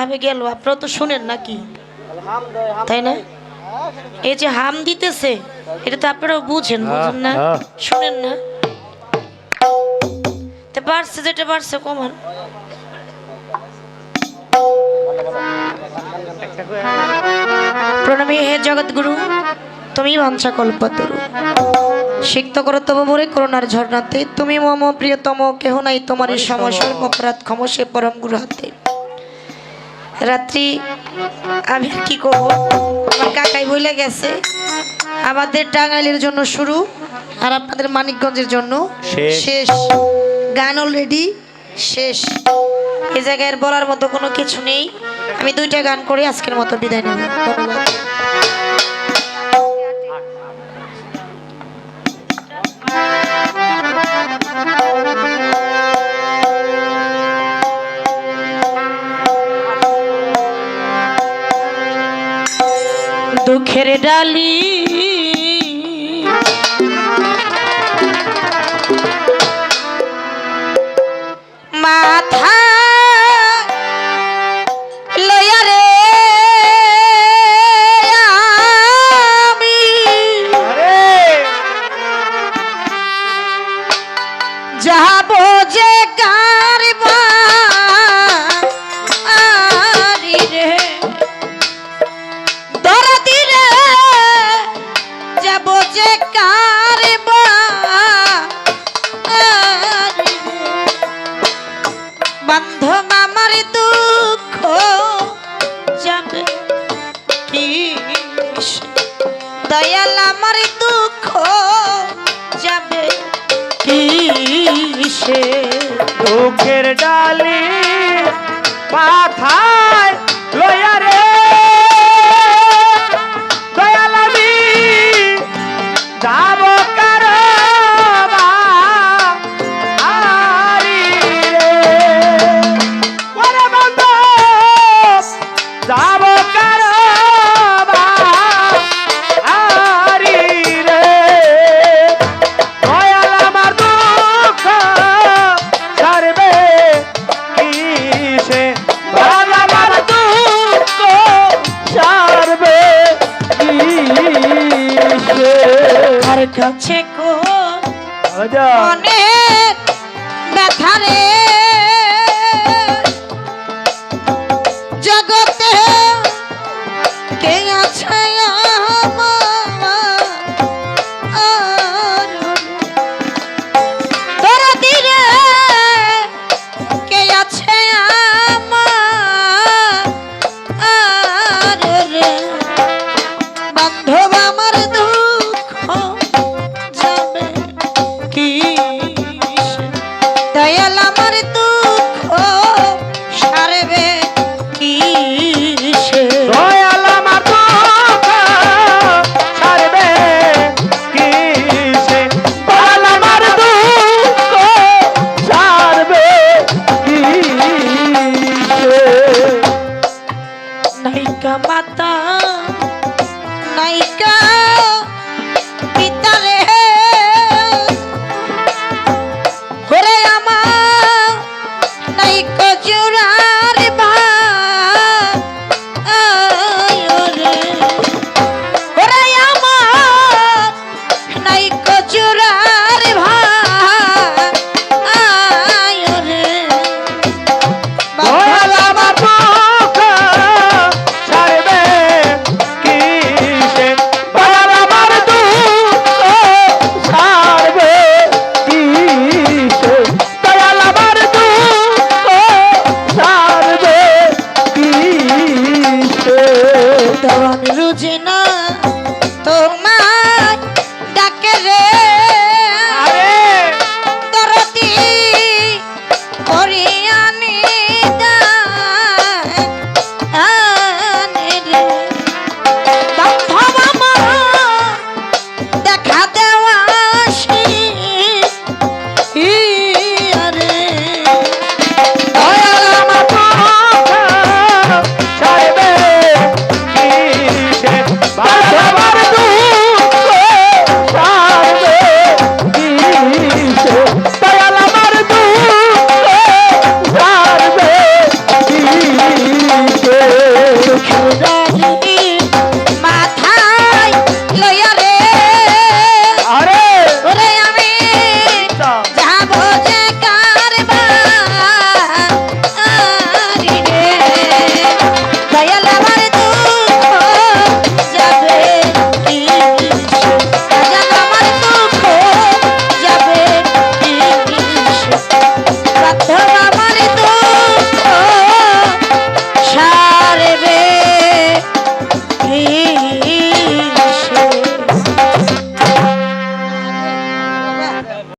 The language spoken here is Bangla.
কীভাবে গেল আপনারা তো শুনেন নাকি? তাই না? এই যে হাম দিতেছে এটা তো আপনারাও বুঝেন বুঝেন না? হ্যাঁ। শুনেন না। তো বাড়ছে যেটা বাড়ছে কমান। প্রণামী হে জগৎগুরু তুমি বাঞ্ছা কল্পতরু। সিক্ত করো তব মোরে করোনার ঝর্ণাতে তুমি মম প্রিয়তম কেহ নাই তোমারই সমস্যার অপরাধ ক্ষমসে পরম গুরু হাতে। রাত্রি আমি কি করব? আমার কাকাই বইলে গেছে। আমাদের টাঙ্গাইলের জন্য শুরু আর আপনাদের মানিকগঞ্জের জন্য শেষ। গান অলরেডি শেষ। এ জায়গায় বলার মতো কোনো কিছু নেই। আমি দুইটা গান করে আজকের মতো বিদায় নেব। ধন্যবাদ। দুঃখের ডালি। দয়াল আমার দুঃখ যাবে কিসে? দুঃখের ডালে মাথায় আর কাছে আমি রুঝি না